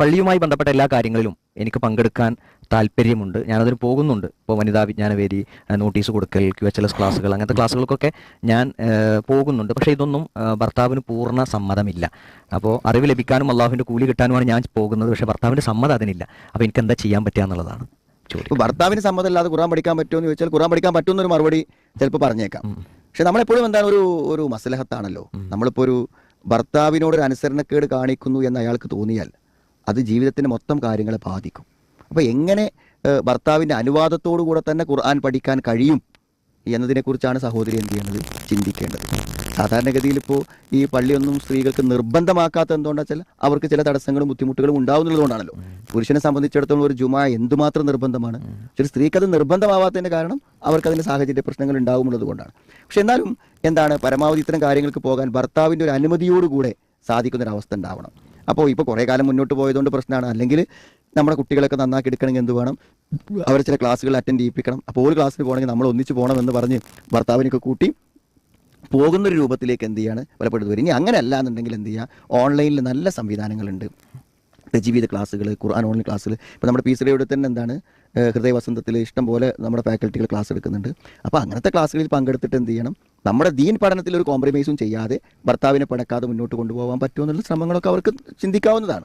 പള്ളിയുമായി ബന്ധപ്പെട്ട എല്ലാ കാര്യങ്ങളിലും എനിക്ക് പങ്കെടുക്കാൻ താല്പര്യമുണ്ട്. ഞാനതിന് പോകുന്നുണ്ട്. ഇപ്പോൾ വനിതാ വിജ്ഞാനവേദി നോട്ടീസ് കൊടുക്കൽ ക്യു എച്ച് എൽ എസ് ക്ലാസ്സുകൾ അങ്ങനത്തെ ക്ലാസ്സുകൾക്കൊക്കെ ഞാൻ പോകുന്നുണ്ട്. പക്ഷേ ഇതൊന്നും ഭർത്താവിന് പൂർണ സമ്മതമില്ല. അപ്പോൾ അറിവ് ലഭിക്കാനും അള്ളാഹുവിന്റെ കൂലി കിട്ടാനുമാണ് ഞാൻ പോകുന്നത്. പക്ഷേ ഭർത്താവിന്റെ സമ്മതം അതിനില്ല. അപ്പോൾ എനിക്ക് എന്താ ചെയ്യാൻ പറ്റുക എന്നുള്ളതാണ് ചോദ്യം. ഭർത്താവിന് സമ്മതമില്ലാതെ ഖുറാൻ പഠിക്കാൻ പറ്റുമോ എന്ന് ചോദിച്ചാൽ ഖുറാൻ പഠിക്കാൻ പറ്റുമെന്നൊരു മറുപടി ചിലപ്പോൾ പറഞ്ഞേക്കാം. പക്ഷെ നമ്മളെപ്പോഴും എന്താണ് ഒരു ഒരു മസലഹത്താണല്ലോ. നമ്മളിപ്പോൾ ഒരു ഭർത്താവിനോട് ഒരു അനുസരണക്കേട് കാണിക്കുന്നു എന്ന് അയാൾക്ക് തോന്നിയാൽ അത് ജീവിതത്തിന്റെ മൊത്തം കാര്യങ്ങളെ ബാധിക്കും. അപ്പോൾ എങ്ങനെ ഭർത്താവിന്റെ അനുവാദത്തോടു കൂടെ തന്നെ ഖുർആൻ പഠിക്കാൻ കഴിയും എന്നതിനെക്കുറിച്ചാണ് സഹോദരി എന്ത് ചെയ്യുന്നത്? ചിന്തിക്കേണ്ടത്. സാധാരണഗതിയിൽ ഇപ്പോൾ ഈ പള്ളിയൊന്നും സ്ത്രീകൾക്ക് നിർബന്ധമാക്കാത്ത എന്തുകൊണ്ടാ വെച്ചാൽ അവർക്ക് ചില തടസ്സങ്ങളും ബുദ്ധിമുട്ടുകളും ഉണ്ടാവുന്നതുകൊണ്ടാണല്ലോ പുരുഷനെ സംബന്ധിച്ചിടത്തോളം ഒരു ജുമാ എന്തുമാത്രം നിർബന്ധമാണ്? പക്ഷേ സ്ത്രീക്ക് അത് നിർബന്ധമാവാത്തതിന്റെ കാരണം അവർക്ക് അതിന്റെ സാഹചര്യ പ്രശ്നങ്ങൾ ഉണ്ടാവുമുള്ളത് കൊണ്ടാണ് പക്ഷെ എന്നാലും എന്താണ് പരമാവധി ഇത്തരം കാര്യങ്ങൾക്ക് പോകാൻ ഭർത്താവിന്റെ ഒരു അനുമതിയോടുകൂടെ സാധിക്കുന്നൊരവസ്ഥ ഒരു ഉണ്ടാവണം. അപ്പോൾ ഇപ്പോൾ കുറേ കാലം മുന്നോട്ട് പോയതുകൊണ്ട് പ്രശ്നമാണ്. അല്ലെങ്കിൽ നമ്മുടെ കുട്ടികളൊക്കെ നന്നാക്കി എടുക്കണമെങ്കിൽ എന്ത് വേണം? അവർ ചില ക്ലാസ്സുകൾ അറ്റൻഡ് ചെയ്യിപ്പിക്കണം. അപ്പോൾ ഒരു ക്ലാസ്സിൽ പോകണമെങ്കിൽ നമ്മൾ ഒന്നിച്ച് പോകണമെന്ന് പറഞ്ഞ് ഭർത്താവിനൊക്കെ കൂട്ടി പോകുന്ന ഒരു രൂപത്തിലേക്ക് എന്ത് ചെയ്യാണ് പലപ്പോഴും വരും. ഇനി അങ്ങനെയല്ല എന്നുണ്ടെങ്കിൽ എന്ത് ചെയ്യുക ഓൺലൈനിൽ നല്ല സംവിധാനങ്ങളുണ്ട്. ജീവിത ക്ലാസ്സുകൾ ഖുർആൻ ഓൺലൈൻ ക്ലാസ്സുകൾ. ഇപ്പോൾ നമ്മുടെ പി സിയുടെ തന്നെ എന്താണ് ഹൃദയ വസന്തത്തിൽ ഇഷ്ടം പോലെ നമ്മുടെ ഫാക്കൽറ്റികൾ ക്ലാസ് എടുക്കുന്നുണ്ട്. അപ്പോൾ അങ്ങനത്തെ ക്ലാസ്സുകളിൽ പങ്കെടുത്തിട്ട് എന്ത് ചെയ്യണം? നമ്മുടെ ദീൻ പഠനത്തിൽ ഒരു കോംപ്രമൈസും ചെയ്യാതെ ഭർത്താവിനെ പടക്കാതെ മുന്നോട്ട് കൊണ്ടുപോകാൻ പറ്റുമെന്നുള്ള ശ്രമങ്ങളൊക്കെ അവർക്ക് ചിന്തിക്കാവുന്നതാണ്.